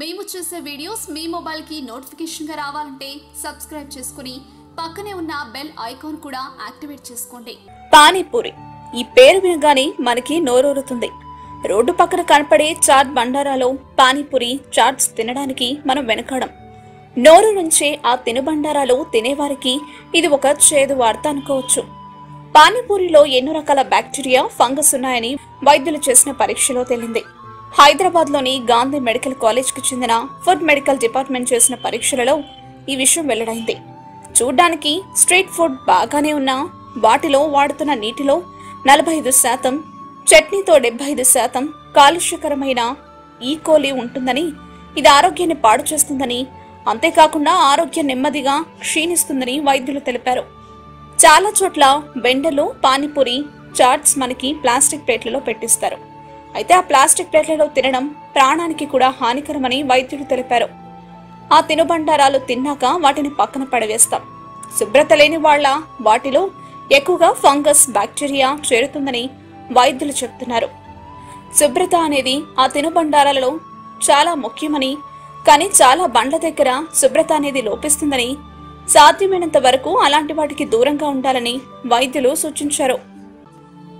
మేము చేసే వీడియోస్ మీ మొబైల్కి నోటిఫికేషన్గా రావాలంటే సబ్స్క్రైబ్ చేసుకుని పక్కనే ఉన్న బెల్ ఐకాన్ కూడా యాక్టివేట్ చేసుకోండి. పానీపూరి. ఈ పేరు వినగానే మనకి నోరూరుతుంది. రోడ్డు పక్కన కనపడే చాట్ బండారాలో పానీపూరి చాట్స్ తినడానికి మనం వెనకడం. నోరు నుంచే ఆ తినుబండారాలు తినేవారికి ఇది ఒక చేదు వార్త అనుకోవచ్చు. పానీపూరిలో ఎన్నో రకాల బ్యాక్టీరియా ఫంగస్ ఉన్నాయని వైద్యులు చేసిన పరీక్షలో తేలింది. హైదరాబాద్లోని గాంధీ మెడికల్ కాలేజ్కి చెందిన ఫుడ్ మెడికల్ డిపార్ట్మెంట్ చేసిన పరీక్షలలో ఈ విషయం వెల్లడైంది. చూడ్డానికి స్ట్రీట్ ఫుడ్ బాగానే ఉన్నా వాటిలో వాడుతున్న నీటిలో నలభై ఐదు శాతం చట్నీతో డెబ్బై ఐదు శాతం కాలుష్యకరమైన ఈ ఉంటుందని ఇది ఆరోగ్యాన్ని పాడు చేస్తుందని అంతేకాకుండా ఆరోగ్యం నెమ్మదిగా క్షీణిస్తుందని వైద్యులు తెలిపారు. చాలా చోట్ల బెండలు పానీపూరి చాట్స్ మనకి ప్లాస్టిక్ ప్లేట్లలో పెట్టిస్తారు. అయితే ఆ ప్లాస్టిక్ ప్లేట్లలో తినడం ప్రాణానికి కూడా హానికరమని వైద్యులు తెలిపారు. ఆ తినుబండారాలు తిన్నాక వాటిని పక్కన పడవేస్తాం. శుభ్రత లేని వాళ్ళ వాటిలో ఎక్కువగా ఫంగస్ బ్యాక్టీరియా చేరుతుందని వైద్యులు చెప్తున్నారు. శుభ్రత అనేది ఆ తినుబండారాలలో చాలా ముఖ్యమని కానీ చాలా బండ్ల దగ్గర శుభ్రత అనేది లోపిస్తుందని సాధ్యమైనంత వరకు అలాంటి వాటికి దూరంగా ఉండాలని వైద్యులు సూచించారు.